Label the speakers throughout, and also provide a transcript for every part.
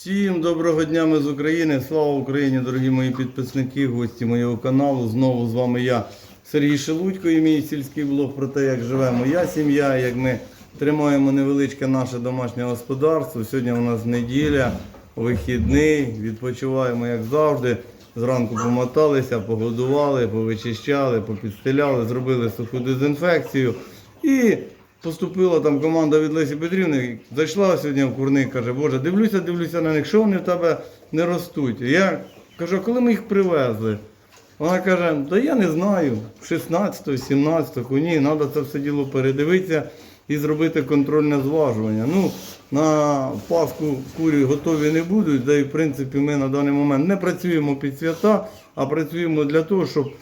Speaker 1: Всім доброго дня ми з України. Слава Україні, дорогі мої підписники, гості моєго каналу. Знову з вами я, Сергій Шелудько, і мій сільський блог про те, як живе моя сім'я, як ми тримаємо невеличке наше домашнє господарство. Сьогодні у нас неділя, вихідний, відпочиваємо як завжди. Зранку помоталися, погодували, повичищали, попідстеляли, зробили суху дезінфекцію. І поступила там команда від Лесі Петрівни, зайшла сьогодні в курник, каже, Боже, дивлюся, дивлюся на них, що вони в тебе не ростуть. Я кажу, коли ми їх привезли? Вона каже, да я не знаю, 16-го, 17-го, ні, треба це все діло передивитися і зробити контрольне зважування. Ну, на Пасху курі готові не будуть, да і в принципі ми на даний момент не працюємо під свята, а працюємо для того, щоб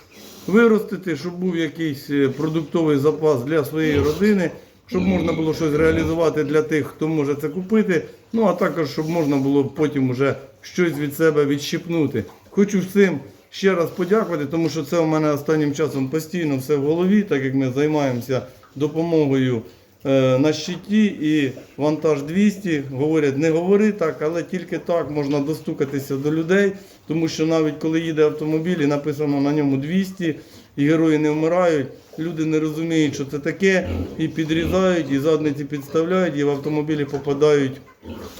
Speaker 1: виростити, щоб був якийсь е, продуктовий запас для своєї родини, щоб можна було щось реалізувати для тих, хто може це купити. Ну а також щоб можна було потім вже щось від себе відщипнути. Хочу всім ще раз подякувати, тому що це у мене останнім часом постійно все в голові, так як ми займаємося допомогою. е, На щиті і вантаж 200 говорять, не говори так, але тільки так можна достукатися до людей, тому що навіть коли їде автомобіль і написано на ньому 200, і герої не вмирають, люди не розуміють, що це таке, і підрізають, і задниці підставляють, і в автомобілі попадають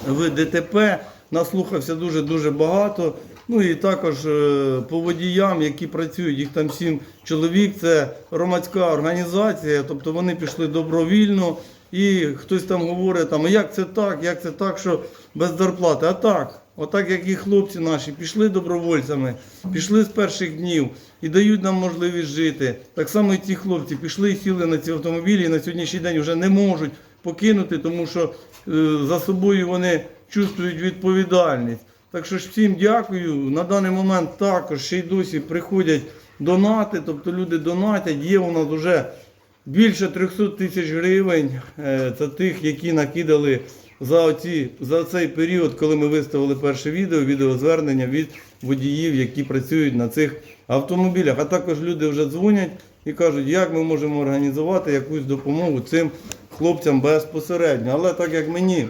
Speaker 1: в ДТП. Наслухався дуже-дуже багато. Ну і також е, по водіям, які працюють, їх там сім чоловік, це громадська організація, тобто вони пішли добровільно. І хтось там говорить, там, як це так, як це так, що без зарплати. А так, отак як і хлопці наші пішли добровольцями, пішли з перших днів і дають нам можливість жити. Так само і ці хлопці пішли і сіли на ці автомобілі і на сьогоднішній день вже не можуть покинути, тому що е, за собою вони чувствують відповідальність. Так що ж всім дякую. На даний момент також ще й досі приходять донати, тобто люди донатять. Є у нас вже більше 300 тисяч гривень. Е, Це тих, які накидали за, оці, за цей період, коли ми виставили перше відео, відеозвернення від водіїв, які працюють на цих автомобілях. А також люди вже дзвонять і кажуть, як ми можемо організувати якусь допомогу цим хлопцям безпосередньо. Але так як мені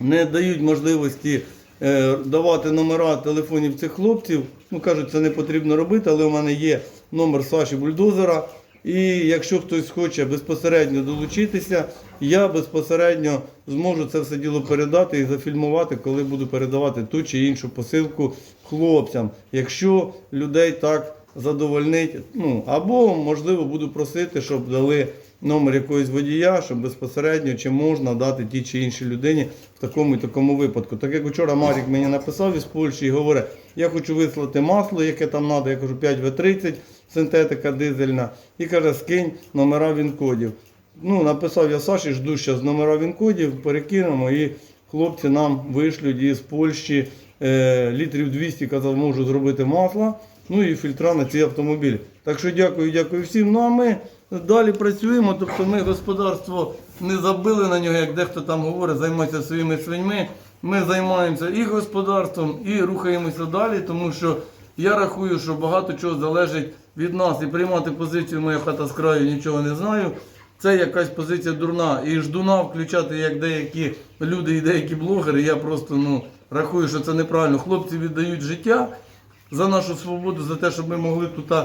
Speaker 1: не дають можливості е, давати номера телефонів цих хлопців. Ну кажуть, це не потрібно робити, але у мене є номер Саші Бульдозера. І якщо хтось хоче безпосередньо долучитися, я безпосередньо зможу це все діло передати і зафільмувати, коли буду передавати ту чи іншу посилку хлопцям, якщо людей так задовольнить. Ну або можливо буду просити, щоб дали номер якогось водія, щоб безпосередньо чи можна дати тій чи іншій людині в такому і такому випадку. Так як вчора Марік мені написав із Польщі і говорить, я хочу вислати масло, яке там треба, я кажу 5В30, синтетика дизельна, і каже, скинь номера він-кодів. Ну, написав я Саші, жду зараз номера він-кодів, перекинемо і хлопці нам вишлють із Польщі е, літрів 200, казав, можу зробити масло, ну і фільтра на ці автомобілі. Так що дякую, дякую всім. Ну а ми далі працюємо, тобто ми господарство не забили на нього, як дехто там говорить, займається своїми свиньми. Ми займаємося і господарством, і рухаємося далі, тому що я рахую, що багато чого залежить від нас. І приймати позицію моя хата з краю нічого не знаю. Це якась позиція дурна. І ждуна включати, як деякі люди і деякі блогери. Я просто ну, рахую, що це неправильно. Хлопці віддають життя за нашу свободу, за те, щоб ми могли тут е,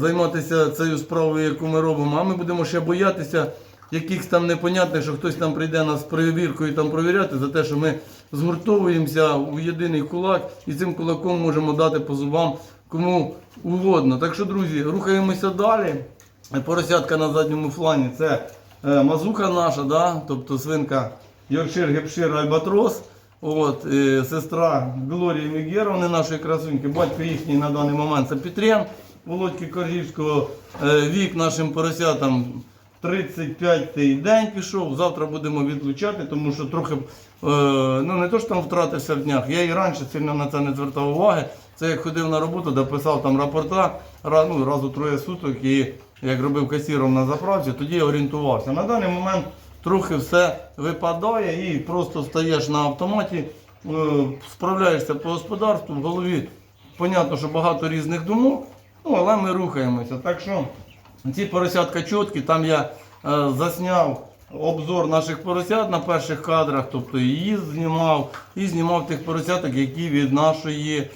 Speaker 1: займатися цією справою, яку ми робимо. А ми будемо ще боятися якихось там непонятних, що хтось там прийде нас перевіркою там провіряти за те, що ми згуртовуємося у єдиний кулак і цим кулаком можемо дати по зубам кому угодно. Так що, друзі, рухаємося далі. Поросятка на задньому флані це е, мазуха наша, да? тобто свинка Йоркшир, Гепшир, Альбатрос. От, е, сестра Глорії Мігєровни, нашої красуньки, батько їхній на даний момент це Петрен, Володьки Коржівського, е, вік нашим поросятам 35-й день пішов. Завтра будемо відлучати, тому що трохи, е, ну не то що там втратився в днях, я і раніше сильно на це не звертав уваги. Це як ходив на роботу, де писав там рапорта ну, раз у троє суток і як робив касіром на заправці, тоді орієнтувався. На даний момент трохи все випадає і просто стаєш на автоматі, е, справляєшся по господарству, в голові. Понятно, що багато різних думок, ну але ми рухаємося. Так що ці поросятка чіткі, там я е, засняв обзор наших поросят на перших кадрах, тобто її знімав, і знімав тих поросяток, які від нашої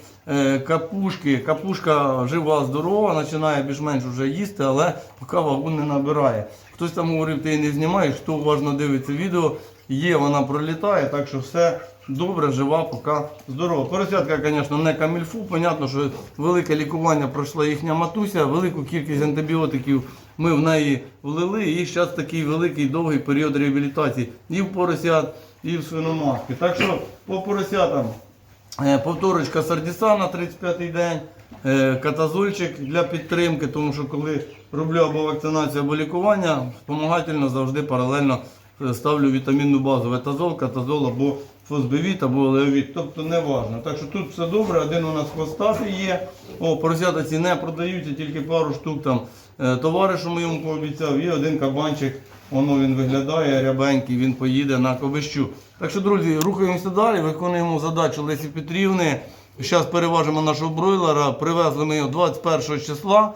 Speaker 1: капушки. Капушка жива, здорова, починає більш-менш вже їсти, але поки вагу не набирає. Хтось там говорив, ти її не знімаєш, хто уважно дивиться відео, є, вона пролітає, так що все добре, жива, поки здорова. Поросятка, звісно, не камільфу. Понятно, що велике лікування пройшла їхня матуся, велику кількість антибіотиків ми в неї влили, і зараз такий великий довгий період реабілітації і в поросят, і в свиноматки. Так що по поросятам е, повторочка сардіса на 35-й день, е, катазольчик для підтримки, тому що коли роблю або вакцинацію, або лікування, спомагательно завжди паралельно е, ставлю вітамінну базу ветазол, катазол або фосбивіт або леовіт, тобто не важно. Так що тут все добре, один у нас хвостатий є. О, поросята ці не продаються, тільки пару штук там е, товаришу моєму пообіцяв, і один кабанчик, воно він виглядає рябенький, він поїде на ковищу. Так що, друзі, рухаємося далі, виконуємо задачу Лесі Петрівни. Зараз переважимо нашого бройлера. Привезли ми його 21 числа.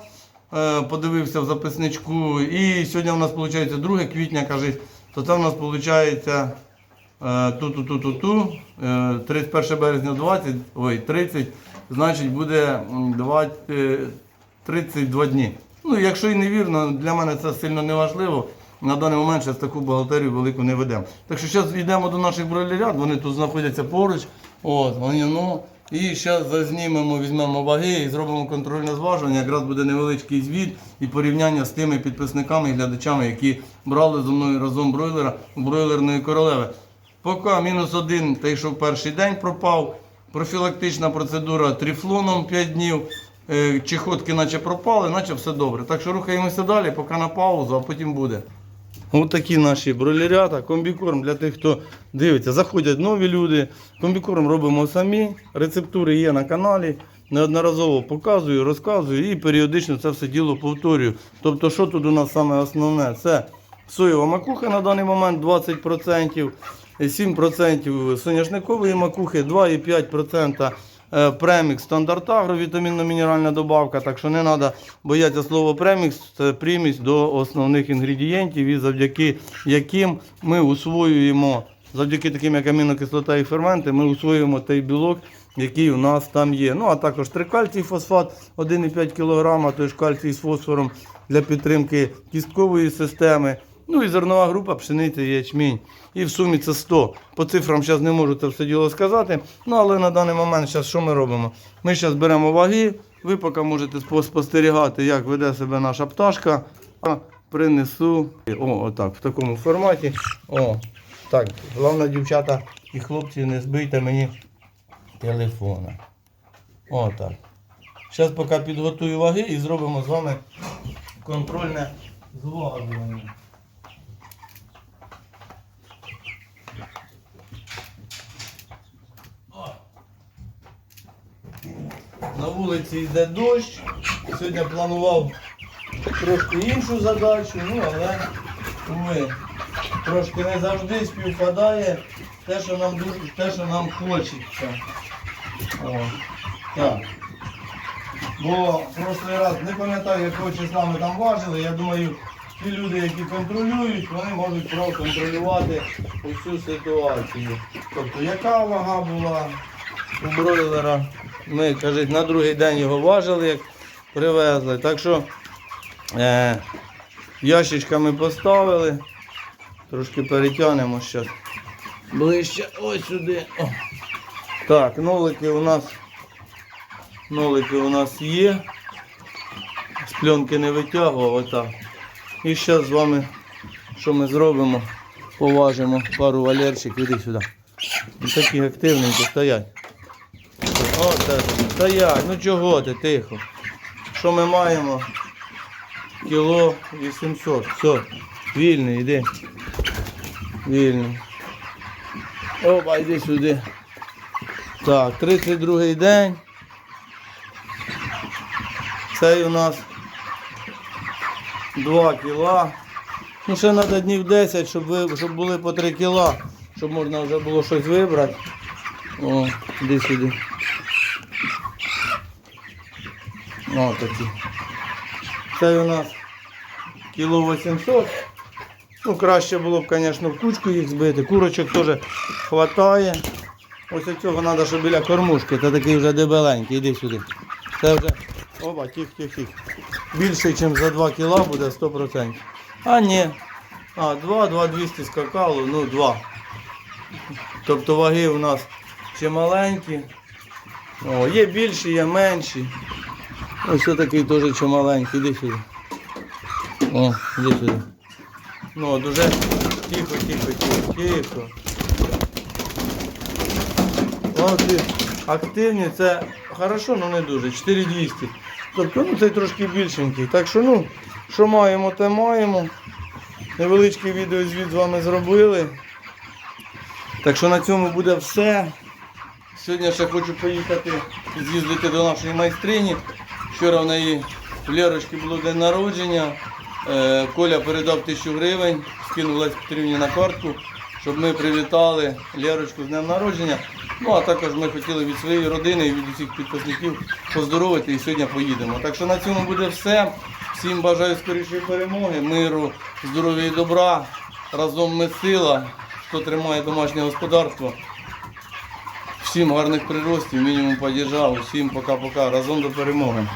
Speaker 1: Е, Подивився в записничку. І сьогодні у нас виходить 2 квітня, кажуть, то це у нас виходить ту-ту-ту-ту-ту, е, 31 березня 20, ой, 30, значить буде м, 20, е, 32 дні. Ну, якщо і не вірно, для мене це сильно не важливо. На даний момент зараз таку бухгалтерію велику не ведемо. Так що зараз йдемо до наших бройлерят, вони тут знаходяться поруч. От, вони, ну, і зараз зазнімемо, візьмемо ваги і зробимо контрольне зважування. Якраз буде невеличкий звіт і порівняння з тими підписниками і глядачами, які брали зі мною разом бройлера бройлерної королеви. Поки мінус один, той, що в перший день пропав. Профілактична процедура тріфлоном 5 днів. Е, Чехотки наче пропали, наче все добре. Так що рухаємося далі, поки на паузу, а потім буде. Ось такі наші бройлерята. Комбікорм для тих, хто дивиться. Заходять нові люди. Комбікорм робимо самі. Рецептури є на каналі. Неодноразово показую, розказую і періодично це все діло повторюю. Тобто, що тут у нас саме основне? Це соєва макуха на даний момент 20%, 7% соняшникової макухи, 2,5% е, премікс стандарт агро, вітамінно-мінеральна добавка. Так що не треба боятися слова премікс, це примість до основних інгредієнтів, і завдяки яким ми усвоюємо, завдяки таким як амінокислота і ферменти, ми усвоюємо той білок, який у нас там є. Ну а також трикальцій фосфат 1,5 кг, ж кальцій з фосфором для підтримки кісткової системи. Ну і зернова група пшениця ячмінь. І в сумі це 100. По цифрам зараз не можу це все діло сказати. Ну але на даний момент зараз що ми робимо? Ми зараз беремо ваги. Ви поки можете спостерігати, як веде себе наша пташка. А принесу. О, отак, в такому форматі. О, так, головне, дівчата і хлопці, не збийте мені телефона. О, так. Зараз поки підготую ваги і зробимо з вами контрольне зважування. На вулиці йде дощ. Сьогодні планував трошки іншу задачу, ну але уви, трошки не завжди співпадає те, що нам те, що нам хочеться. О, так. Бо в раз не пам'ятаю, якого числа ми там важили. Я думаю, ті люди, які контролюють, вони можуть проконтролювати всю ситуацію. Тобто, яка вага була у бройлера. Ми, кажуть, на другий день його важили, як привезли. Так що е, ящичками поставили. Трошки перетягнемо зараз. Ближче ось сюди. О. Так, нолики у нас нолики у нас є. З пленки не витягував, отак. І зараз з вами, що ми зробимо? Поважимо пару валерчик, іди сюди. Такі активненькі стоять. О, так, стоять, ну чого ти, тихо. Що ми маємо? Кіло 800. Все, вільний, йди. Вільний. Опа, йди сюди. Так, 32 день. Цей у нас 2 кіла. Ну, ще треба днів 10, щоб, ви, щоб були по 3 кіла, щоб можна вже було щось вибрати. О, іди сюди. О, такі. Це у нас кіло 800. Ну, краще було б, звісно, в кучку їх збити. Курочок теж хватає. Ось цього треба, щоб біля кормушки. Це такий вже дебеленький, іди сюди. Це вже. Опа, тих, тих, тих. Більше, ніж за 2 кіла буде 100%. А ні. А, 2, 2 200 скакало, ну 2. Тобто ваги у нас ще маленькі. О, є більші, є менші. Ось такий теж чималенький, іди сюди. О, іди сюди. Ну, от уже тихо, тихо, тихо, тихо. От і активні, це хорошо, але не дуже. 4200. Тобто, ну цей трошки більшенький. Так що, ну, що маємо, те маємо. Невеличкий відеозвіт з вами зробили. Так що на цьому буде все. Сьогодні ще хочу поїхати з'їздити до нашої майстрині. Вчора в неї в Лерочки було день народження. Е, Коля передав тисячу гривень, скинув Лесі Петрівні на картку, щоб ми привітали Лерочку з днем народження. Ну а також ми хотіли від своєї родини і від усіх підписників поздоровити і сьогодні поїдемо. Так що на цьому буде все. Всім бажаю скорішої перемоги, миру, здоров'я і добра. Разом ми сила, хто тримає домашнє господарство. Всім гарних приростів, мінімум подіжав. Всім пока-пока. Разом до перемоги.